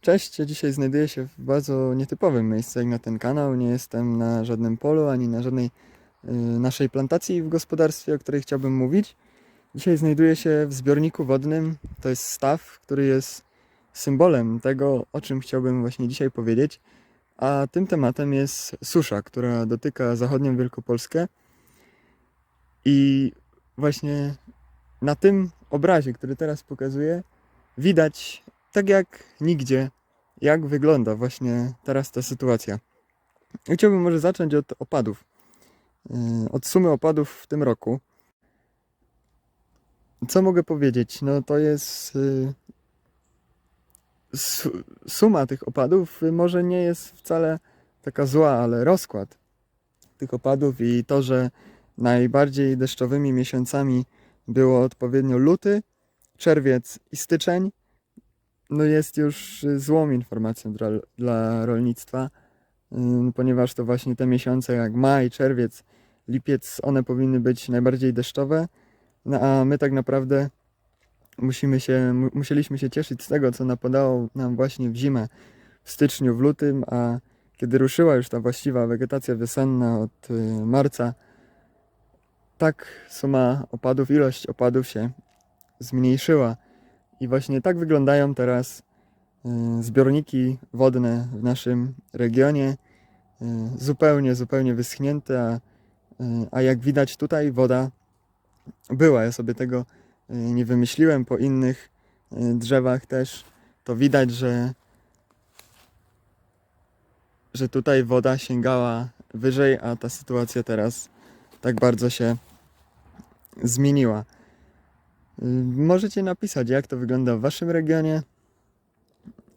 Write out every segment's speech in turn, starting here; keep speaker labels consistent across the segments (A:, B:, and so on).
A: Cześć, dzisiaj znajduję się w bardzo nietypowym miejscu jak na ten kanał. Nie jestem na żadnym polu ani na żadnej y, naszej plantacji w gospodarstwie, o której chciałbym mówić. Dzisiaj znajduję się w zbiorniku wodnym. To jest staw, który jest symbolem tego, o czym chciałbym właśnie dzisiaj powiedzieć. A tym tematem jest susza, która dotyka zachodnią Wielkopolskę. I właśnie na tym obrazie, który teraz pokazuję, widać tak jak nigdzie, jak wygląda właśnie teraz ta sytuacja. Chciałbym może zacząć od opadów. Yy, Od sumy opadów w tym roku. Co mogę powiedzieć? No to jest. su- Suma tych opadów y, może nie jest wcale taka zła, ale rozkład tych opadów i to, że najbardziej deszczowymi miesiącami było odpowiednio luty, czerwiec i styczeń, no jest już y, złą informacją dla, dla rolnictwa, ponieważ to właśnie te miesiące jak maj, czerwiec, lipiec, one powinny być najbardziej deszczowe, no a my tak naprawdę musimy się, mu- musieliśmy się cieszyć z tego, co napadało nam właśnie w zimę, w styczniu, w lutym, a kiedy ruszyła już ta właściwa wegetacja wiosenna od y, marca, tak suma opadów, ilość opadów się zmniejszyła. I właśnie tak wyglądają teraz y, zbiorniki wodne w naszym regionie. y, Zupełnie, zupełnie wyschnięte, a, y, a jak widać tutaj woda była. Ja sobie tego nie wymyśliłem po innych drzewach też. To widać, że, że tutaj woda sięgała wyżej, a ta sytuacja teraz tak bardzo się zmieniła. Możecie napisać, jak to wygląda w Waszym regionie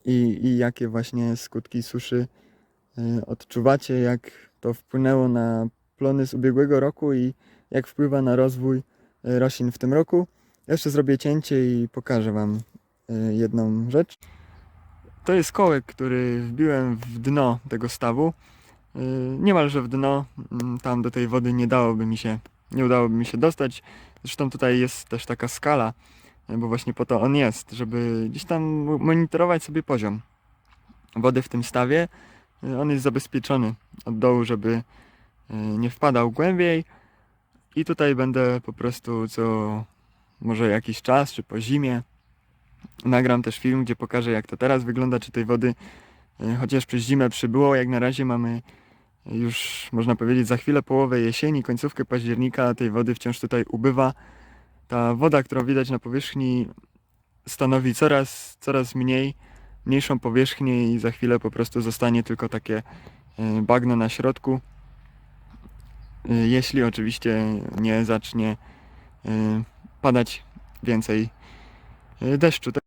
A: i, i jakie właśnie skutki suszy y, odczuwacie, jak to wpłynęło na plony z ubiegłego roku i jak wpływa na rozwój y, roślin w tym roku. Jeszcze zrobię cięcie i pokażę Wam y, jedną rzecz. To jest kołek, który wbiłem w dno tego stawu. Niemalże w dno. Mm, Tam do tej wody nie dałoby mi się, nie udałoby mi się dostać. Zresztą tutaj jest też taka skala, y, bo właśnie po to on jest, żeby gdzieś tam mo- monitorować sobie poziom wody w tym stawie. Y, On jest zabezpieczony od dołu, żeby y, nie wpadał głębiej. I tutaj będę po prostu co może jakiś czas, czy po zimie nagram też film, gdzie pokażę jak to teraz wygląda, czy tej wody chociaż przez zimę przybyło. Jak na razie mamy już można powiedzieć za chwilę połowę jesieni, końcówkę października, tej wody wciąż tutaj ubywa. Ta woda, którą widać na powierzchni stanowi coraz, coraz mniej, mniejszą powierzchnię i za chwilę po prostu zostanie tylko takie y, bagno na środku. Y, Jeśli oczywiście nie zacznie y, padać więcej deszczu.